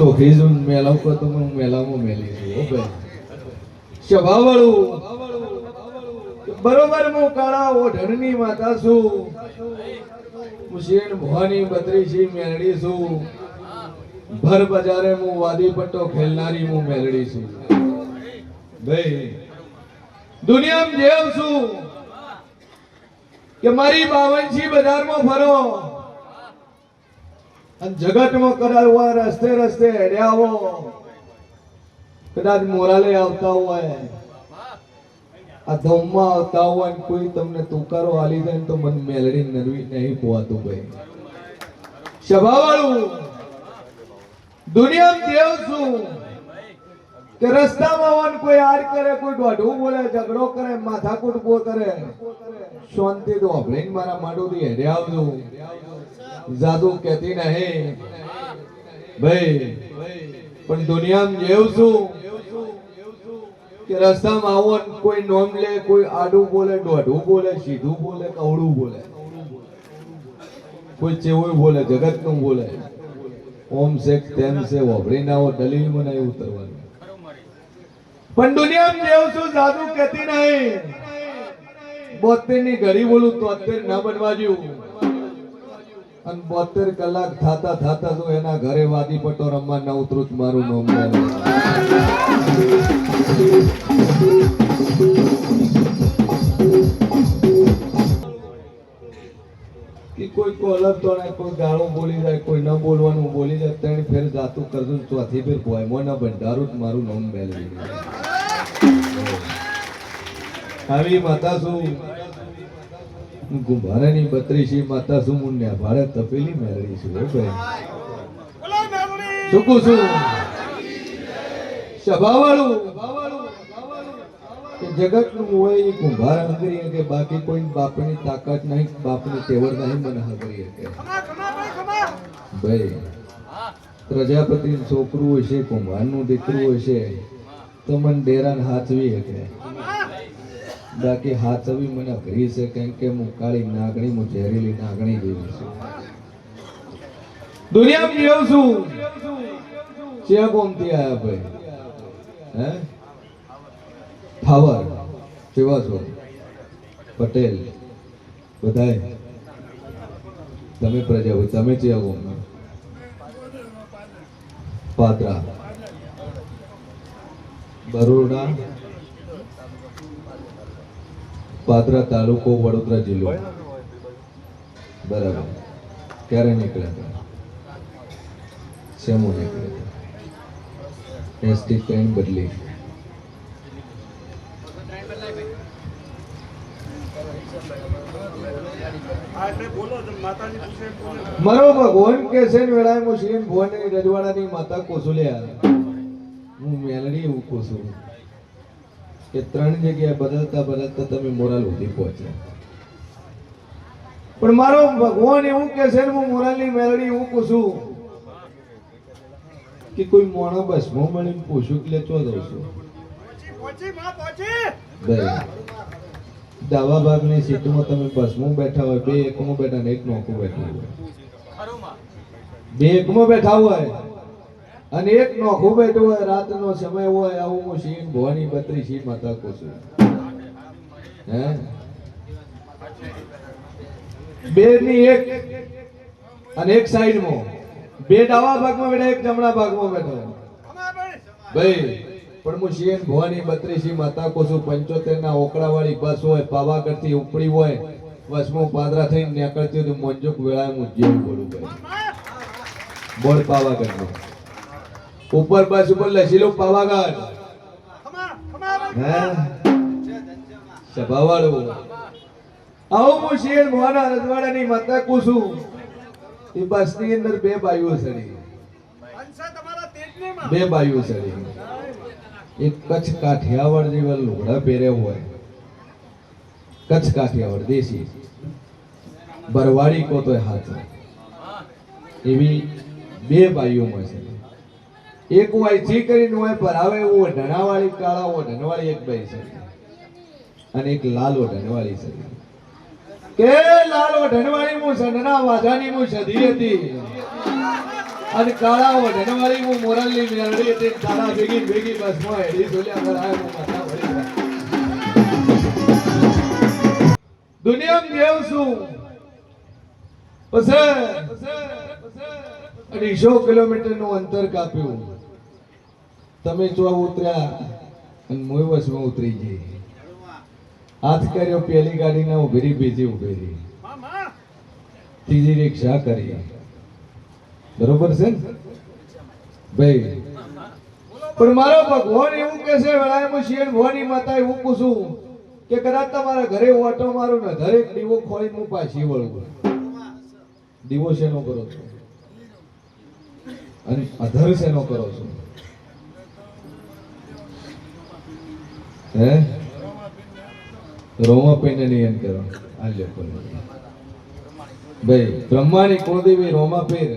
ચોખી છું મેલાવ કો તો હું મેલામાં મેલી છું ભાઈ. બરોબર હું કાળા ઓઢણની માતા છું. હું શેઠ ભવાની બત્રીસી મેલડી છું. ભર બજારે હું વાદી પટ્ટો ખેલનારી હું મેલડી છું. ભાઈ, દુનિયામાં જેવ છું. કે મારી બાવનસી બજારમાં ફરો. અને જગતમાં કદાચ રસ્તે રસ્તે હેડ્યા હો કદાચ મોરાલે આવતા હોય. આ ધમમાં આવતા હોય કોઈ તમને તુકારો આલી જાય તો મન મેલડી નરવી નહીં પોવાતું ભાઈ. સ્વભાવવાળું દુનિયામાં દેવ છું? કે રસ્તામાં હોય ને કોઈ આડ કરે, કોઈ દોઢું બોલે, ઝઘડો કરે, માથાકૂટ બો કરે. શાંતિ તો અભળીને મારા માંડુથી હેડે આવજો. જાદુ કહેતી નહીં. ભાઈ, પણ દુનિયામાં જેવ છું કે રસ્તામાં આવો કોઈ નોમ લે, કોઈ આડું બોલે, દોઢું બોલે, સીધું બોલે કવડું બોલે. કોઈ ચેવું બોલે, જગતનું બોલે. ઓમ શેખ તેમ છે વભરી ના હો દલીલમાં નહીં ઉતરવાનું. પણ દુનિયામાં જેવું છું જાદુ કહેતી નહીં. બોતેરની ઘડી બોલું તોતેર ના બનવા જેવું. અને બોતેર કલાક થાતા થાતા તો એના ઘરે વાદી પટો રમવા ના ઉતરું જ મારું નામ કોઈ કોલર તો કોઈ ગાળો બોલી જાય, કોઈ ન બોલવાનું બોલી જાય ત્રણ ફેર જાતું કરતું ચોથી ફેર પોયમો ના ભંડારું જ મારું નામ મેળવી આવી માતા શું? ગુંભારાની બત્રીસી માતા શું મુન્યા ભાડે તપેલી મેળવી છું, હો ભાઈ. શું છું? સ્વભાવવાળું કે જગતનું હોય એ કુંભાર હંગરી કે બાકી કોઈ બાપની તાકાત નહીં, બાપની તેવડ નહીં મને હંગરી કે ભાઈ પ્રજાપતિ છોકરું હશે કુંભારનું દીકરું હશે તો મને ડેરાને હાથવી શકે. બાકી હાથવી મને ઘરી છે કેમ કે હું કાળી નાગણી, હું ઝેરીલી નાગણી જેવી છું. દુનિયામાં જીવું છું. ચિયા કોમથી આયા ભાઈ? હે? ફાવર. કેવા છો? પટેલ. બધાય? તમે પ્રજા હોય, તમે ચિયા કોમના પાત્રા. બરોડા? પાદરા તાલુકો વડોદરા જિલ્લો. બરાબર. ક્યારે નીકળ્યા હતા શેમો નીકળ્યા હતા એસટી ટ્રેન બદલી. મારો ભગવાન કે છે વેળાએ ભુવનની રજવાડાની માતા કોસુલ્યા. હું મેલડી હું કોસું કે ત્રણ જગ્યાએ બદલતા બદલતા તમે મોરાલ સુધી પહોંચ્યા. પણ મારો ભગવાન એવું કે છે હું મોરાલની મેલડી હું પૂછું કે કોઈ મોણો બસમાં મળીને પૂછું કે લેતો દઉં છું? દાવા ભાગની સીટમાં તમે બસમાં બેઠા હોય, બે એકમાં બેઠા ને એક નોખું બેઠા હોય. બે એકમાં બેઠા હોય? અને એક નો બેઠું હોય, રાતનો સમય હોય, આવું હું સિંહ ભવાની બત્રી માતા કહું છું. હે? બે ની એક અને એક સાઈડમાં. બે ડાવા ભાગમાં બેઠા, એક જમણા ભાગમાં બેઠો. ભાઈ, પણ હું સિંહ ભવાની બત્રીસી માતા કહું છું. પંચોતેર ના ઓકડા વાળી બસ હોય પાવાગઢથી ઉપડી હોય બસમાં પાદરા થઈને નીકળતી હોય તો મંજુક વેળાએ હું જેવું બોલું ભાઈ બોલ પાવાગઢ નો ઉપર બસ ઉપર લસી પાવાગઢ. હે? સભાવાળું. આવું હું શિયન ભવાના રજવાડાની માતા કહું એ બસની અંદર બે બાઈઓ સડી. બે બાઈઓ સડી. એક કચ્છ કાઠિયાવાડ જેવા લુગડા પહેર્યા હોય. કચ્છ કાઠિયાવાડ, દેશી. બરવાડી કો તો હાથ એવી બે બાઈઓમાં છે. એક વાયથી કરીને હોય ભરાવે એવું ઢણાવાળી કાળા ધનવાળી એક ભાઈ છે અને એક લાલો ધનવાળી છે. કે લાલો ઓઢણવાળી હું સનના વાજાની હું સધી હતી અને કાળા ધનવાળી હું મોરલની મેળડી તે કાળા ભેગી ભેગી બસમાં હેડી જોલ્યા કરાય હું માથા વળી. દુનિયામાં જેવ છું? પછી અઢીસો કિલોમીટરનું અંતર કાપ્યું. તમે જો ઉતર્યા, અને હું બસમાં ઉતરી જઈ હાથ કર્યો, પેલી ગાડીને ઉભેરી બીજી ઉભેરી. ત્રીજી રિક્ષા કરી. બરોબર છે ભાઈ. પણ મારો ભગવાન એવું કે છે, વેળાએ શિયણ ભવાની માતા એવું પૂછું કે કદાચ તમારા ઘરે ઓટો મારું ને દરેક દીવો ખોલી હું પાછી વળું. દીવો શેનો કરો છો. અને અધર શેનો કરો છો? હે? રોમા પૈને એમ કરો આ લોકો ભાઈ, બ્રહ્માની કુળદેવી રોમા પીર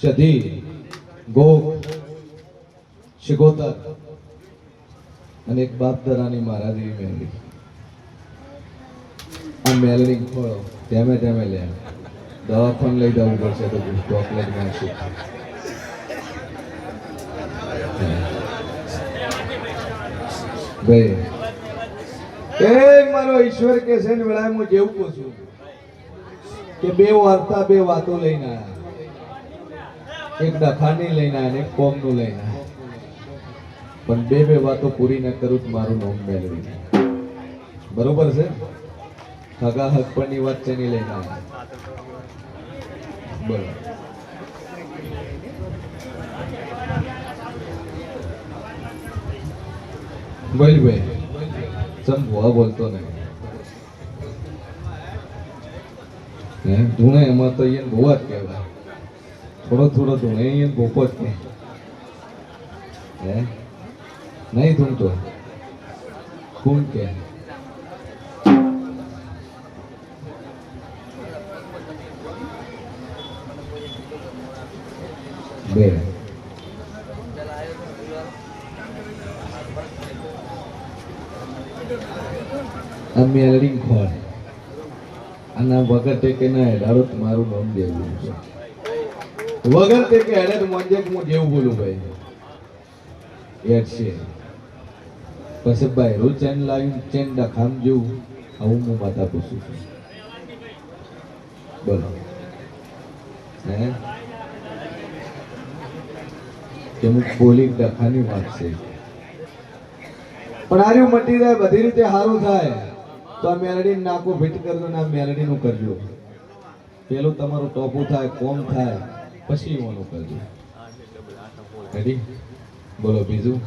સધી ગોપ, શિગોતર અને એક બાપ દરાની મહારાજની મેલડી આ મેલની ખોળો તેમે તેમે લે. દવાખાન લઈ જવું પડશે તો ચોકલેટ નાખશું. ભાઈ. એ મારો ઈશ્વર કે છે ને વેળાએ હું જેવું કહું છું કે બે વાર્તા, બે વાતો લઈને આવ્યા એક દખાની લઈને આયા એક કોમનું લઈને આયા. પણ બે બે વાતો પૂરી ન કરું તો મારું નામ મેળવી બરોબર છે? હગા હક પરની વાત છે નહીં લઈને આવ્યા બોલો બોલ ભાઈ. ચમ ભુવા બોલતો નહીં હે, ધૂણે એમાં તો અહીંયા ભુવા જ કહેવાય. થોડો થોડો ધૂણે અહીંયા ભોપો જ કે હે? નહીં ધૂણતો ખૂન કે બે. આ મેલડી ખોળ અને આ વગર ટેકે ના હેડાડો મારું નામ દેવું છે. વગર ટેકે હેડે તો હું જેવું બોલું ભાઈ. એડ છે. પછી બાયરું ચેન લાવીને ચેન ડખામ જેવું. આવું હું માતા પૂછું છું. બોલો. હે? કે હું બોલી વાત છે. પણ આર્યું મટી જાય, બધી રીતે સારું થાય. તો આ મેલડી નાકો ફિટ કરજો ને આ મેલડી નું કરજો. પેલું તમારું ટોપું થાય, કોમ થાય, પછી ઓનું કરજો. રેડી બોલો બીજું.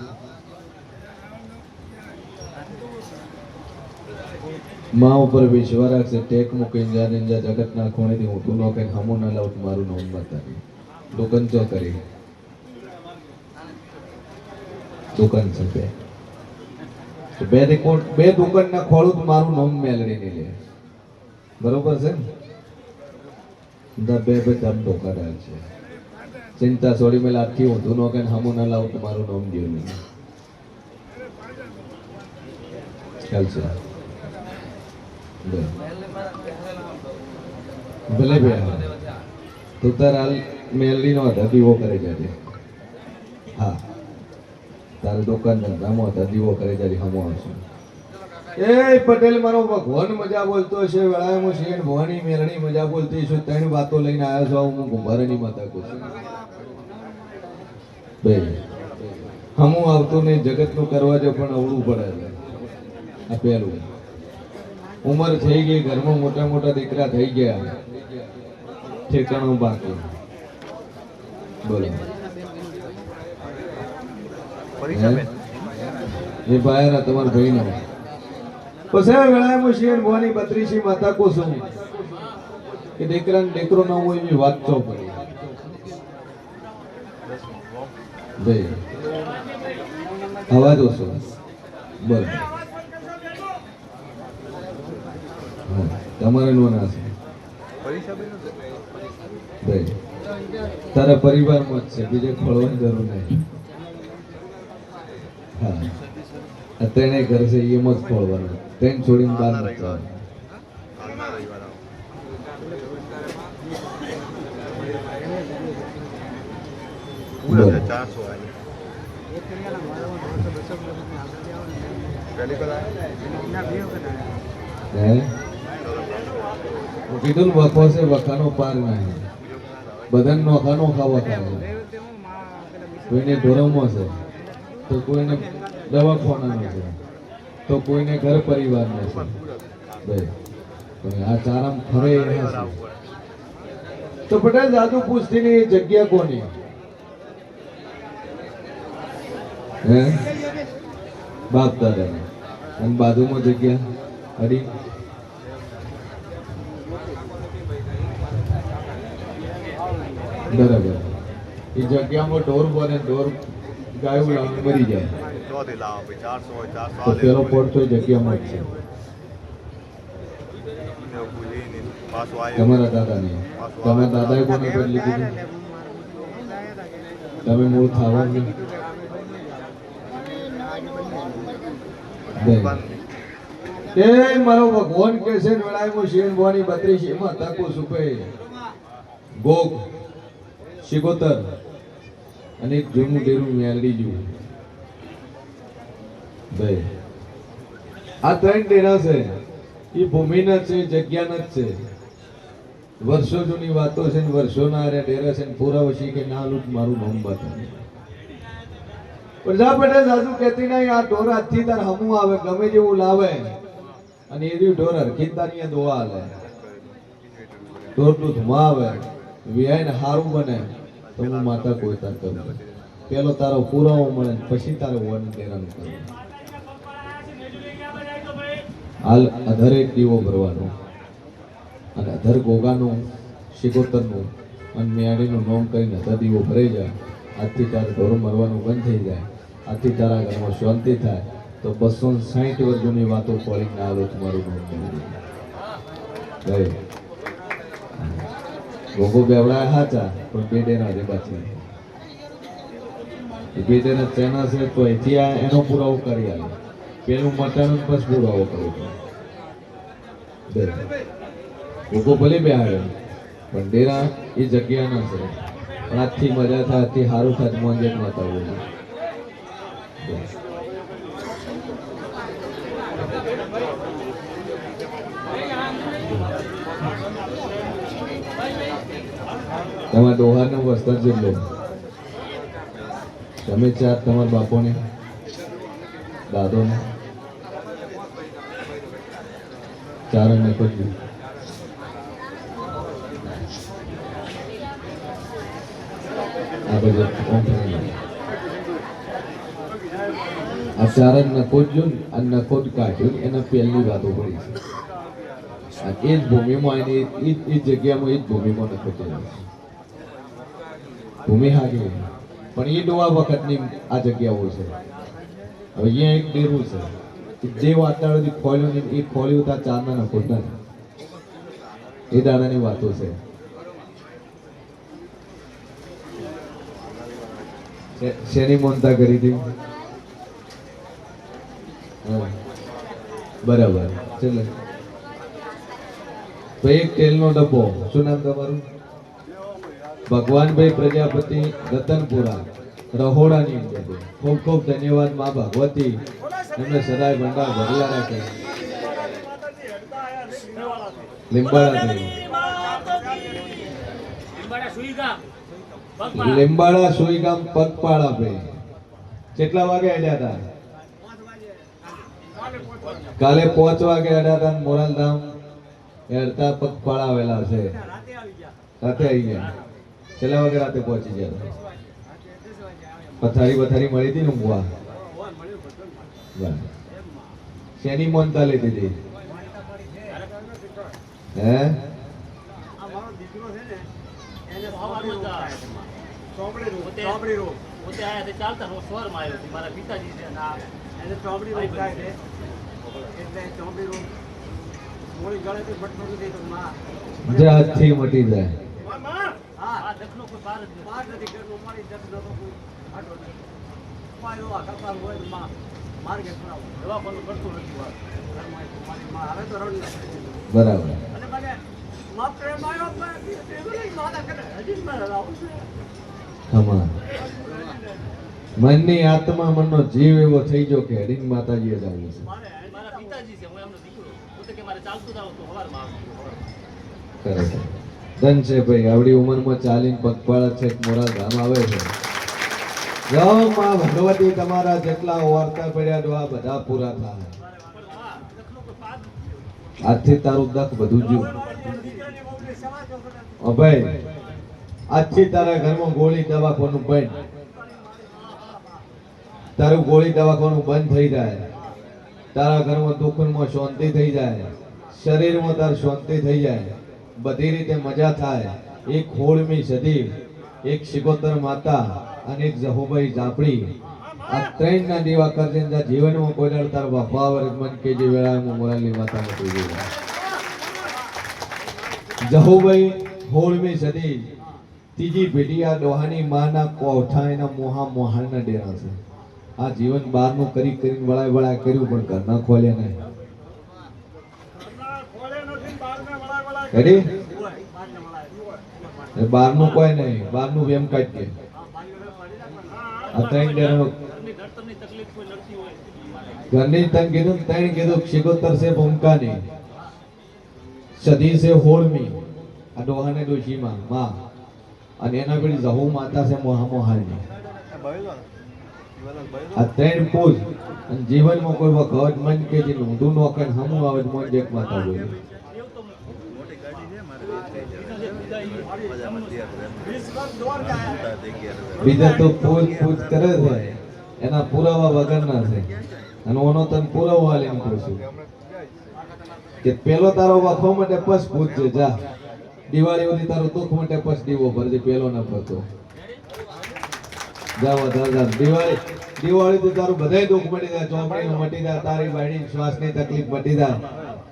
માં ઉપર વિશ્વાસ રાખશે, ટેક મૂકી જા નિંજા જગતના ખૂણેથી હું તું ન કઈ હમું ના લાવું, મારું નામ બતાવી દુકાન તો કરી. દુકાન છે તો બે દુકાન બે દુકાન ના ખોળું મારું નામ મેલડી ની લે. બરોબર છે? બધા બે બે ધમ ધોકાદાર છે. ચિંતા છોડી મેં લાગતી તું નો કઈ હમું ના લાવું તો મારું નામ દે નહીં. ખ્યાલ છે. ભલે ભાઈ તું તાર હાલ મેલડી નો હતા દીવો કરે જાજે હા. તારે દુકાન ધંધામાં હતા દીવો કરે તારી હમો આવશે એ પટેલ મારો ભગવાન મજા બોલતો છે વેળાએ હું છે ભવાની મેલડી મજા બોલતી છું ત્રણ વાતો લઈને આવ્યો છું. હું કુંભારની માતા કહું છું. બે હમું આવતું નહીં જગતનું કરવા જો પણ અવળું પડે છે. આ પહેલું. ઉંમર થઈ ગઈ ઘરમાં મોટા મોટા દીકરા થઈ ગયા. ઠેકાણું બાકી. બોલો? એ બાયરા તમારા ભાઈનો. પછી વેળામાં શેર ભવાની બત્રીસી માતા કોસું કે દીકરાને દીકરો ન હોય એવી વાત ચો પડી. ભાઈ અવાજ ઓછો બોલ તમારે નો ના છે. ભાઈ તારા પરિવારમાં જ છે. બીજે ખોળવાની જરૂર નહીં. હા. આ ઘર છે એમ જ ખોળવાનું તેને છોડીને બહાર નથી કીધું ને વખો છે વખાનો પાર નહીં બધાને નોખા નોખા વખા છે કોઈને ઢોરમો છે. તો કોઈને દવાખાનાનો છે તો કોઈને ઘર પરિવારનો છે ભાઈ આ ચારામ ફરે તો બધા જાદુ પૂછતી ની એ જગ્યા કોની? હે? બાપ દાદાની અને બાજુમાં જગ્યા? અડી? બરાબર. એ જગ્યામાં ઢોર બને, ઢોર ગાયું મરી જાય. તો પેલો પોટ તો જગ્યામાં જ છે. તમારા દાદાને. તમે દાદાએ કોને બદલી કીધું તમે મૂળ ખાવા? એ મારો ભગવાન કે છે વેળાએ શિવન ભવાની બત્રીસ, એમાં તકો સુપે. ગોગ શિકોતર અને એક જૂનું ડેરું મેલડી જેવું. ભાઈ આ ત્રણ ડેરા છે. એ ભૂમિના છે, જગ્યાના જ છે. વર્ષો જૂની વાતો છે ને વર્ષોના અરે ડેરા છે ને પૂરા વશી કે ના લૂટ મારું નામ બતાવે. પ્રજાપતિ સાસુ કહેતી નહીં, આ ઢોર આજથી તાર હમું આવે, ગમે જેવું લાવે. અને એ ઢોર હરખીતાની દોવા ઢોર ધુમા આવે વિહાય ને સારું બને. હું માતા કોઈ તાર કરું પેલો તારો પુરાવો મળે પછી તારે વન ડેરાનું કરવું હાલ અધર દીવો ભરવાનો. અને અધર ગોગાનું શિકોતરનું અને મેયાડીનું નોમ કરીને અધર દીવો ભરાઈ જાય. આજથી તારે ઢોરો મરવાનું બંધ થઈ જાય. આજથી તારા ઘરમાં શાંતિ થાય. તો બસો સાહીઠ વર્ષોની વાતો પડીને આલો તમારું નામ કરી ગોગો બેવડા હાચા પણ બે જે બાકી એ બે ડેરા ચેના છે, તો અહીંથી આ એનો પુરાવો કરી આલે. પેલું મટન પછી પુરાવો કર્યો બે ગોગો ભલે બે આવ્યો પણ ડેરા એ જગ્યા ના છે. પણ આજથી મજા થાય, આજથી સારું થાય મોંજે માતા તમારા ડોહારનો વસ્ત્ર જેટલો. તમે ચાર તમારા બાપોને, દાદોને ચાર ને પછી આ આ ચાર નખોજ નખોદ જો ને, આ નખોદ કાઢ્યું એના પહેલી વાતો પડી છે. એ જ ભૂમિમાં, એની એ જ- જગ્યામાં એ જ ભૂમિમાં નખોજ ભૂમિ હારી પણ એ ડોવા વખતની આ જગ્યાઓ છે. હવે અહીંયા એક ડેરું છે. જે વાતાવરણથી ખોલ્યું ને એ ખોલ્યું ત્યાં ચાંદના નખો નથી એ દાદાની વાતો છે. શેની મોનતા કરી હતી? બરાબર. ચલો. તો એક તેલનો ડબ્બો. શું નામ તમારું? ભગવાનભાઈ પ્રજાપતિ રતનપુરા, રહોડાની અંદર. ખૂબ ખૂબ ધન્યવાદ મા ભગવતી. એમને સદાય ભંડાર ભરેલા રાખે. લીંબાળા લીંબાડા સુઈગામ પગપાળા ભાઈ કેટલા વાગે અડ્યા હતા કાલે પાંચ વાગે અડ્યા હતા મોરાલધામ અડતા પગપાળા આવેલા છે. રાતે આવી ગયા. છેલ્લા વાગે રાતે પહોંચી ગયા પથારી પથારી મળી હતી ને ઊંઘવા? શેની મોનતા લીધી હતી હે? મટી જાય. હા. આ દખનો કોઈ પાર જ નથી. બહાર નથી ઘરનું મળી જતું નતો કોઈ આટો નથી. ઉપાય એવા કપાળ હોય તો માં માર્ગે ખરાબ દવાખાનું કરતું નથી આ. મારી માં હવે તો રડ. બરાબર. અને મને માં પ્રેમ આવ્યો પણ તે નહીં કરે. હજી જ મારે છે. ખમા મનની આત્મા મનનો જીવ એવો થઈ ગયો કે હરિંગ માતાજીએ જ આવ્યું છે. મારા પિતાજી છે હું એમનો દીકરો. પોતે કે મારે ચાલતું જ આવતું સવારમાં આવતું ખરેખર ધન છે ભાઈ, આવડી ઉંમરમાં ચાલીને પગપાળા છે મોરા ધામ આવે છે. માં ભગવતી, તમારા જેટલા વાર્તા પડ્યા જો બધા પૂરા થાય. આજથી તારું દખ બધું જો ભાઈ, આજથી તારા ઘરમાં ગોળી દવાખાનું બંધ. તારું ગોળી દવાખાનું બંધ થઈ જાય. તારા ઘરમાં દુઃખમાં શાંતિ થઈ જાય. શરીરમાં તાર શાંતિ થઈ જાય. બધી રીતે મજા થાય. એક હોળમી સદી એક શિકોતર માતા અને એક જહુભાઈ જાપડી આ ત્રણ ના દીવા કરજે જીવનમાં કોઈ દાડો વફા મન કે જે વેળામાં મોરાલની માતા નથી જોઈ જહુભાઈ, હોળમી સદી ત્રીજી પેઢી આ ડોહાની માના કોઠા એના મોહા મોહાણના ડેરા છે. આ જીવન બહારનું કરી કરીને વળાય વળાય કર્યું પણ ઘરના ખોલ્યા નહીં કરી બારનું કોઈ નહીં બહારનું વેમ કાઢીએ આ ત્રણ ડેરાનો ઘરની તન કીધું ને ત્રણ કીધું શિકોતર છે ભૂમકાની સદી છે હોળમી, આ ડોહાને ડોશીમાં, માં. અને એના પેલી જહુ માતા છે મોહા મોહાની આ ત્રણ પૂજ અને જીવનમાં કોઈ વખત મન કે જે ઊંધું નોકર હમું આવે મન એક માતા બોલે બીજા તો પૂજ પૂજ કરે છે. એના પુરાવા વગરના છે. અને ઓનો તને પુરાવો હાલી નીકળું છું. કે પેલો તારો વખો માટે પસ પૂછજે, જા. દિવાળી સુધી તારો દુઃખ માટે પસ દીવો ભરજે, પેલો ન ભરતો જા વધારે જા. દિવાળી દિવાળી તો તારું બધાય દુઃખ મટી જાય ચોપડીનું મટી જાય, તારી બાયડી શ્વાસની તકલીફ મટી જાય.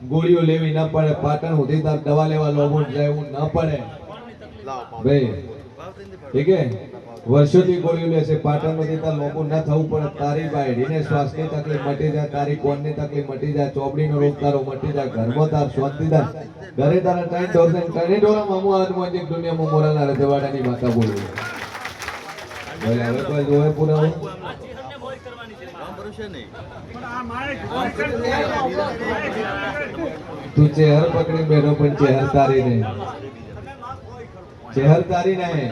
ગોળીઓ લેવી ન પડે, પાટણ સુધી તાર દવા લેવા લોબો જાય એવું ન પડે. ઠીક હે? વર્ષોથી ગોળીઓ લે છે પાટણમાંથી તાર લોકો ન થવું પડે. તારી બાયડીને શ્વાસની તકલીફ મટી જાય, તારી કોણની તકલીફ મટી જાય, ચોપડીનો રોગ તારો મટી જાય, ઘરમાં તાર શાંતિ ઘરે તારા ટાઈમ ઢોર છે ત્રણેય ઢોરા મામુ હાથમાં એક દુનિયામાં મોરાના રજવાડાની માતા બોલું હવે કોઈ જોવે પૂરા. તું ચહેર પકડી બેઠો પણ ચહેર તારી નહીં ચેહર તારી નહીં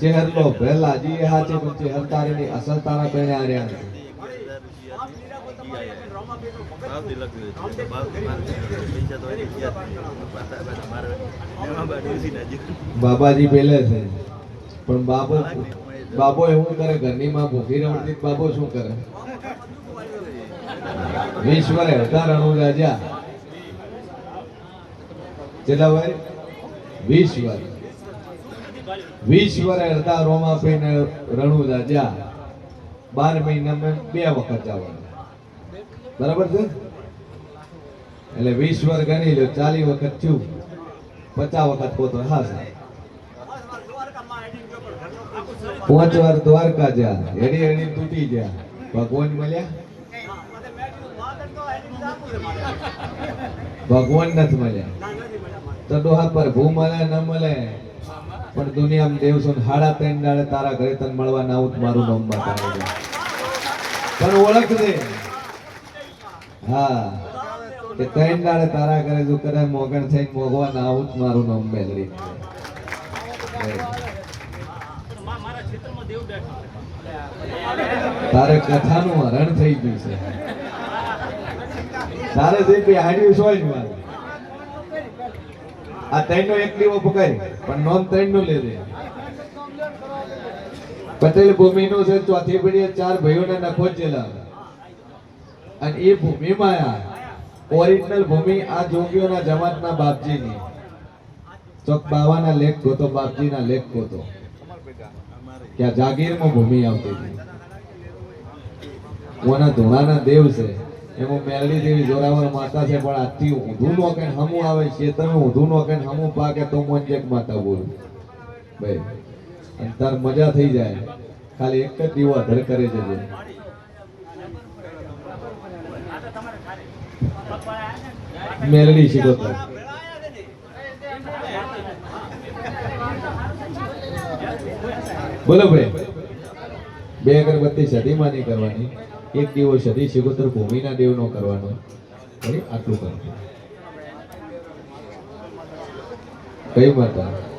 ચેહર લો પહેલા જી એ હાચે પણ ચેહર તારી નહીં અસલ તારા પહેણે આર્યા નથી બાબાજી પેલે છે. પણ બાબો બાબો એવું કરે? ઘરની માં ભૂખી રમતી બાબો શું કરે? ઈશ્વરે હતા રણુ રાજા. કેટલા ભાઈ વીસ વર્ષ. વીસ વર્ષ હતા રોમા પીને રણુ રાજા બાર મહિનામાં બે વખત જવાનું. બરાબર છે? એટલે વીસ વર્ષ ગણી લો ચાલી વખત થયું. પચાસ વખત પોતો હા સાહેબ. પાંચ વાર દ્વારકા જા હેડી હેડી તૂટી ગયા. ભગવાન મળ્યા? ભગવાન નથી મળ્યા. તો ડોહા પર ભૂ મળે, ન મળે. પણ દુનિયામાં દેવસો હાડા ત્રણ દાડે તારા ઘરે તને મળવા ના આવું મારું નામ બતાવે પણ ઓળખ દે. હા. કે ત્રણ દાડે તારા ઘરે જો કરે મોગણ થઈને મોગવા ના આવું મારું નામ મેળવી. તારે કથાનું હરણ થઈ ગયું છે. તારે જે બિહાડ્યું છે હોય મારે. આ ત્રણનો એક દીવો પકડ, પણ નોંધ ત્રણનો લેજે પટેલ ભૂમિનું છે, ચોથી પેઢીએ ચાર ભાઈઓને નખો જેલા. અને એ ભૂમિમાં આ ઓરિજિનલ ભૂમિ આ જોગીઓના જમાતના બાપજીની. ચોક બાવાના લેખ ગોતો, બાપજીના લેખ ગોતો. ત્યાં જાગીરમાં ભૂમિ આવતી હતી. કોના ધોળાના દેવ છે. એમાં મેલડી દેવી જોરાવર માતા છે, પણ આથી ઊંધું નો કે હમું આવે છે તમે ઊંધું નો કે હમું પાકે, તો મોંજેક માતા બોલ. ભાઈ, અને મજા થઈ જાય. ખાલી એક જ દીવો અધર કરે જજે મેલડી શીખોતર બોલો ભાઈ. બે અગરબત્તી સદીમાં નહીં કરવાની. એક દિવસ સદી શિગોતર ભૂમિના દેવનો કરવાનો? આટલું કરવું કઈ માતા